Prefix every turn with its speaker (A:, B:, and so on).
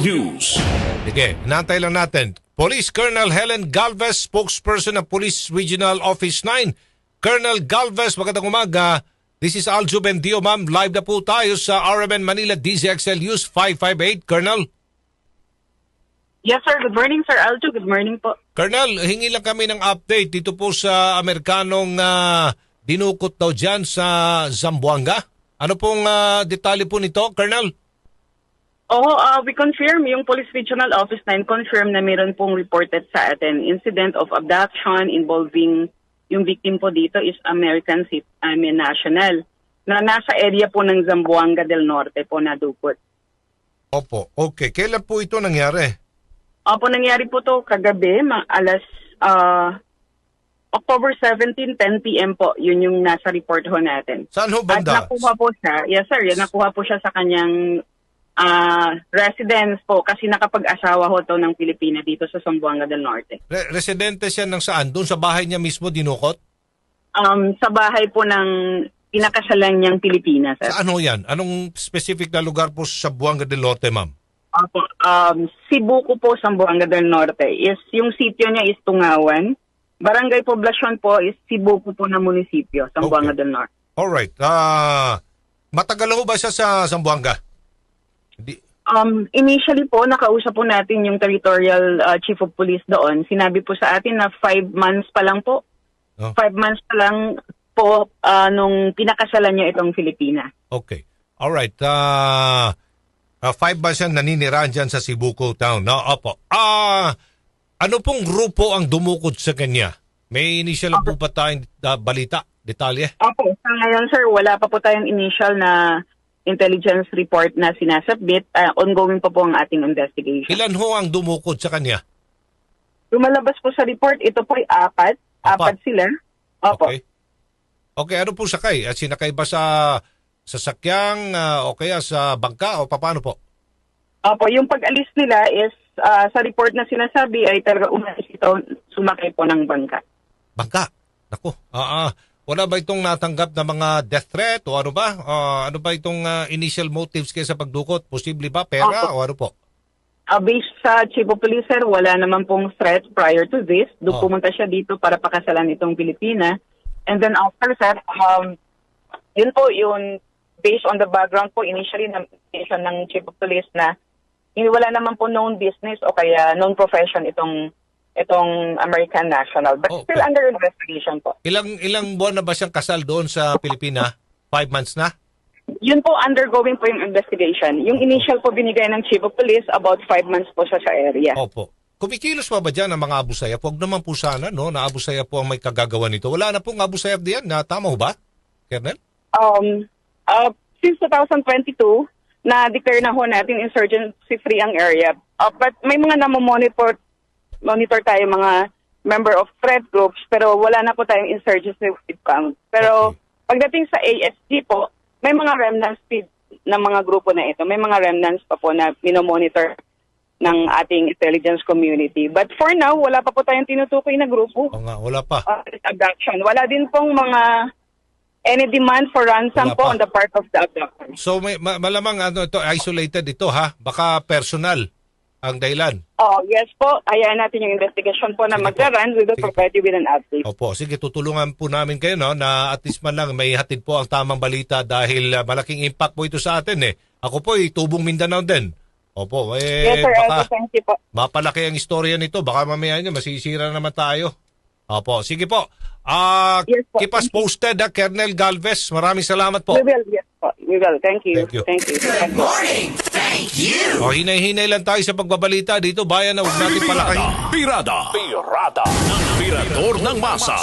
A: News.
B: Sige, inaantay lang natin. Police Colonel Helen Galvez, spokesperson ng Police Regional Office 9. Colonel Galvez, magandang umaga. This is Aljo Bendio, ma'am. Live na po tayo sa RMN Manila DZXL News 558. Colonel,
C: Yes, sir. Good morning, Sir Aljo. Good morning po.
B: Colonel, hingi lang kami ng update dito po sa Amerikanong ah, dinukot daw dyan sa Zamboanga. Ano pong ah, detalye po nito, Colonel?
C: Oo, uh, we confirm, yung Police Regional Office 9 confirm na meron pong reported sa atin incident of abduction involving yung victim po dito is American I mean, national na nasa area po ng Zamboanga del Norte po na dukot.
B: Opo, okay. Kailan po ito nangyari?
C: Opo, nangyari po to kagabi, mga alas ah, October 17, 10 p.m. po. Yun yung nasa report ho natin.
B: Saan ho
C: At
B: banda?
C: nakuha po siya, yes sir, yan, nakuha po siya sa kanyang ah, residence po kasi nakapag-asawa ho to ng Pilipina dito sa Zamboanga del Norte.
B: Re- residente siya ng saan? Doon sa bahay niya mismo dinukot?
C: Um, sa bahay po ng pinakasalan niyang Pilipina, sir.
B: Saan ho yan? Anong specific na lugar po sa Buanga del Norte, ma'am?
C: Opo, um, Sibuko po, Zamboanga del Norte. Is, yung sitio niya is Tungawan. Barangay Poblacion po is Sibuko po na munisipyo, Zamboanga
B: Okay.
C: del Norte.
B: Alright. Ah, matagal ho ba siya sa Zamboanga?
C: Um, initially po, nakausap po natin yung territorial uh, chief of police doon. Sinabi po sa atin na five months pa lang po.
B: Oh.
C: Five months pa lang po uh, nung pinakasalan niya itong Filipina.
B: Okay. Alright. Ah, ah, five ba siya naninirahan dyan sa Sibuco Town? No, opo. Ah, ano pong grupo ang dumukod sa kanya? May initial na po pa tayong ah, balita, detalye?
C: Opo, sa ngayon sir, wala pa po tayong initial na intelligence report na sinasubmit. Uh, ongoing pa po ang ating investigation.
B: Ilan ho ang dumukod sa kanya?
C: Lumalabas po sa report, ito po ay apat.
B: Apat.
C: Apat, sila. Opo.
B: Okay. Okay, ano po sakay? At sinakay ba sa sasakyang ah, o kaya sa bangka o paano po?
C: Opo, yung pag-alis nila is ah, sa report na sinasabi ay talaga umalis ito sumakay po ng bangka.
B: Bangka. Naku. Ah, ah. Wala ba itong natanggap na mga death threat o ano ba? Ah, ano ba itong ah, initial motives kaya sa pagdukot? Posible ba pera o ano po?
C: Uh, based sa Chief of Police, sir, wala naman pong threat prior to this. Doon
B: Oh.
C: pumunta siya dito para pakasalan itong Pilipina. And then after, sir, um, yun po, yun, based on the background po, initially na ng Chief of Police na wala naman po known business o kaya known profession itong itong American national. But
B: Okay.
C: still under investigation po.
B: Ilang ilang buwan na ba siyang kasal doon sa Pilipina? Five months na?
C: Yun po, undergoing po yung investigation. Yung initial po binigay ng Chief of Police, about five months po siya sa area.
B: Opo. Kumikilos pa ba dyan ang mga abusaya? Huwag naman po sana, no? Na abusaya po ang may kagagawa nito. Wala na pong abusaya diyan. Na, tama ho ba, Kernel?
C: um, uh, since 2022, na-declare na ho natin insurgency-free ang area. Uh, but may mga namomonitor monitor tayo mga member of threat groups, pero wala na po tayong insurgency count. Pero pagdating sa ASG po, may mga remnants ng mga grupo na ito. May mga remnants pa po na minomonitor ng ating intelligence community. But for now, wala pa po tayong tinutukoy na grupo
B: O nga, wala pa.
C: uh, abduction. Wala din pong mga any demand for ransom
B: Wala
C: po
B: pa.
C: on the part of the abductor.
B: So may ma- malamang ano ito isolated ito ha. Baka personal ang dahilan.
C: Oh, yes po. Hayaan natin yung investigation po na magra-run. We will provide you with an update.
B: Opo, sige tutulungan po namin kayo no na at least man lang may hatid po ang tamang balita dahil ah, malaking impact po ito sa atin eh. Ako po ay tubong Mindanao din. Opo, eh
C: yes, sir.
B: baka
C: thank you po.
B: mapalaki ang istorya nito. Baka mamaya nyo masisira naman tayo. Opo, sige po. Ah,
C: Yes po.
B: keep us posted ha, Colonel Galvez. Maraming salamat po.
C: We will, yes po. We will. Thank you.
B: Thank you.
C: Thank you.
B: O, hinay-hinay lang tayo sa pagbabalita dito. Bayan na huwag natin palakayin.
A: Pirada. Pirada. Pirador ng Masa.